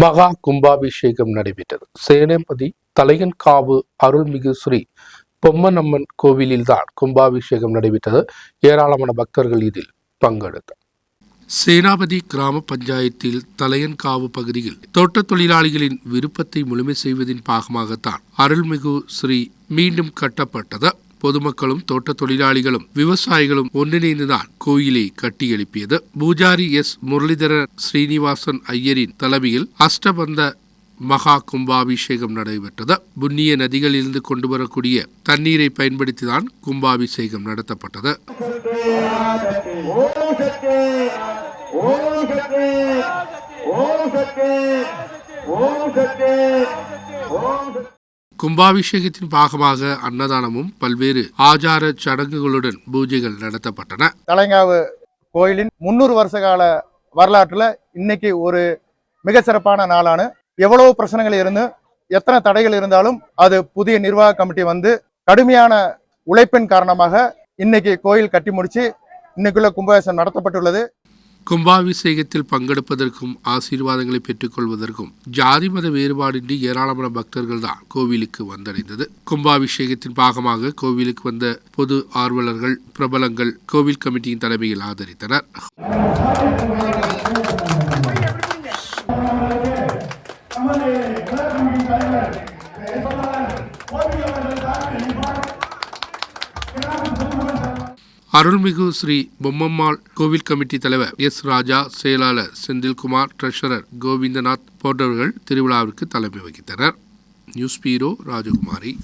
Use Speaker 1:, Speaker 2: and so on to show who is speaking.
Speaker 1: மகா கும்பாபிஷேகம் நடைபெற்றது. சேனம்பதி தலையன்காவு அருள்மிகு ஸ்ரீ பொம்மனம்மன் கோவிலில்தான் கும்பாபிஷேகம் நடைபெற்றது. ஏராளமான பக்தர்கள் இதில் பங்கெடுத்தார் சேனாபதி கிராம பஞ்சாயத்தில் தலையன்காவு பகுதியில் தோட்டத் தொழிலாளிகளின் விருப்பத்தை முழுமை செய்வதின் பாகமாகத்தான் அருள்மிகு ஸ்ரீ மீண்டும் கட்டப்பட்டது. பொதுமக்களும் தோட்ட தொழிலாளிகளும் விவசாயிகளும் ஒன்றிணைந்துதான் கோயிலை கட்டி எழுப்பியது பூஜாரி எஸ். முரளிதரன் ஸ்ரீனிவாசன் ஐயரின் தலைமையில் அஷ்டபந்த மகா கும்பாபிஷேகம் நடைபெற்றது. புண்ணிய நதிகளிலிருந்து கொண்டு வரக்கூடிய தண்ணீரை பயன்படுத்திதான் கும்பாபிஷேகம் நடத்தப்பட்டது.
Speaker 2: ஓம் சக்தி! ஓம் சக்தி! ஓம்
Speaker 1: கும்பாபிஷேகத்தின் பாகமாக அன்னதானமும் பல்வேறு ஆச்சார சடங்குகளுடன் பூஜைகள் நடத்தப்பட்டன.
Speaker 3: தலைங்காவு கோயிலின் முன்னூறு வருஷ கால வரலாற்றில் இன்னைக்கு ஒரு மிக சிறப்பான நாளான எவ்வளவு பிரச்சனைகள் இருந்து எத்தனை தடைகள் இருந்தாலும் அது புதிய நிர்வாக கமிட்டி வந்து கடுமையான உழைப்பின் காரணமாக இன்னைக்கு கோயில் கட்டி முடிச்சு இன்னைக்குள்ள கும்பாபிஷேகம் நடத்தப்பட்டுள்ளது.
Speaker 1: கும்பாபிஷேகத்தில் பங்கெடுப்பதற்கும் ஆசீர்வாதங்களை பெற்றுக்கொள்வதற்கும் ஜாதி மத வேறுபாடின்றி ஏராளமான பக்தர்கள் தான் கோவிலுக்கு வந்தடைந்தது. கும்பாபிஷேகத்தின் பாகமாக கோவிலுக்கு வந்த பொது ஆர்வலர்கள் பிரபலங்கள் கோவில் கமிட்டியின் தலைமையில் ஆதரித்தனர். அருள்மிகு ஸ்ரீ பொம்மம்மாள் கோவில் கமிட்டி தலைவர் எஸ் ராஜா செயலாளர் செந்தில்குமார் ட்ரெஷரர் கோவிந்தநாத் போன்றவர்கள் திருவிழாவிற்கு தலைமை வகித்தனர். News bureau Rajakumari.